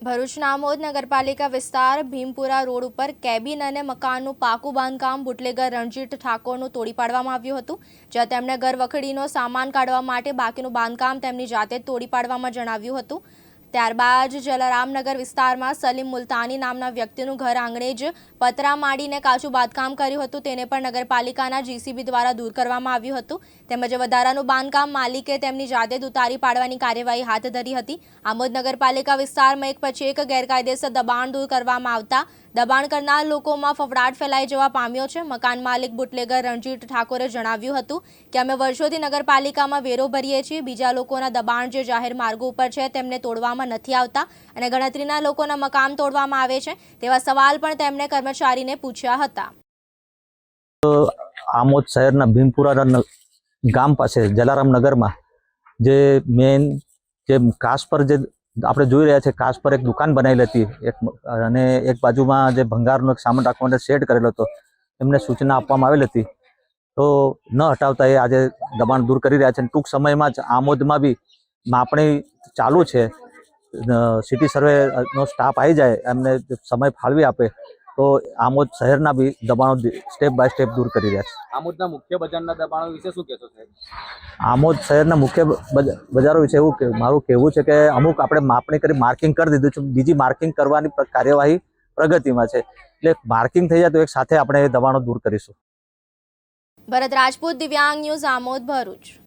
ભરૂચના આમોદ નગરપાલિકા વિસ્તાર ભીમપુરા રોડ ઉપર કેબિન અને મકાનનું પાકું બાંધકામ બુટલેગર રણજીત ઠાકોરનું તોડી પાડવામાં આવ્યું હતું, જ્યાં તેમણે ઘર વખડીનો સામાન કાઢવા માટે બાકીનું બાંધકામ તેમની જાતે તોડી પાડવામાં જણાવ્યું હતું. ત્યારબાદ જલારામનગર વિસ્તારમાં સલીમ મુલતાની નામના વ્યક્તિનું ઘર આંગણે જ પતરા માડીને કાચું બાંધકામ કર્યું હતું. તેને પણ નગરપાલિકાના જીસીબી દ્વારા દૂર કરવામાં આવ્યું હતું. તેમજ વધારાનું બાંધકામ માલિકે તેમની જાતે ઉતારી પાડવાની કાર્યવાહી હાથ ધરી હતી. આમોદ નગરપાલિકા વિસ્તારમાં એક પછી એક ગેરકાયદેસર દબાણ દૂર કરવામાં આવતા દબાણ કરનાર લોકોમાં ફફડાટ ફેલાઈ જવા પામ્યો છે. મકાન માલિક બુટલેગર રણજીત ઠાકોરે જણાવ્યું હતું કે અમે વર્ષોથી નગરપાલિકામાં વેરો ભરીએ છીએ. બીજા લોકોના દબાણ જે જાહેર માર્ગો ઉપર છે તેમને તોડવામાં નથી આવતા અને ગણતરીના લોકોના મકાન તોડવામાં આવે છે તેવા સવાલ પણ તેમણે કર્મચારીને પૂછ્યા હતા. આમોદ શહેરના ભીમપુરા ગામ પાસે જલારામ નગરમાં જે મેન જે કાચ પર જે આપણે જોઈ રહ્યા છે, કાચ પર એક દુકાન બનાવેલી હતી. એક અને એક બાજુમાં જે ભંગારનો એક સામાન રાખવા માટે શેડ કરેલો હતો. એમને સૂચના આપવામાં આવેલી હતી. તો ન હટાવતા એ આજે દબાણ દૂર કરી રહ્યા છે ટૂંક સમયમાં જ આમોદમાં બી માપણી ચાલુ છે. સિટી સર્વે નો સ્ટાફ આવી જાય, એમને સમય ફાળવી આપે. તો આમોદ શહેરના બી દબાણો સ્ટેપ બાય સ્ટેપ દૂર કરી રહ્યા છે. આમોદના મુખ્ય બજારના દબાણો વિશે શું કહેશો સાહેબ? આમોદ શહેરના મુખ્ય બજ- બજારો વિશે એવું કે મારું કહેવું છે કે અમુક આપણે માપણી કરી માર્કિંગ કરી દીધું છે બીજી માર્કિંગ કરવાની કાર્યવાહી પ્રગતિમાં છે. એટલે માર્કિંગ થઈ જાય તો એક સાથે આપણે એ દબાણો દૂર કરીશું. ભરત રાજપૂત દિવ્યાંગ ન્યૂઝ આમોદ ભરૂચ.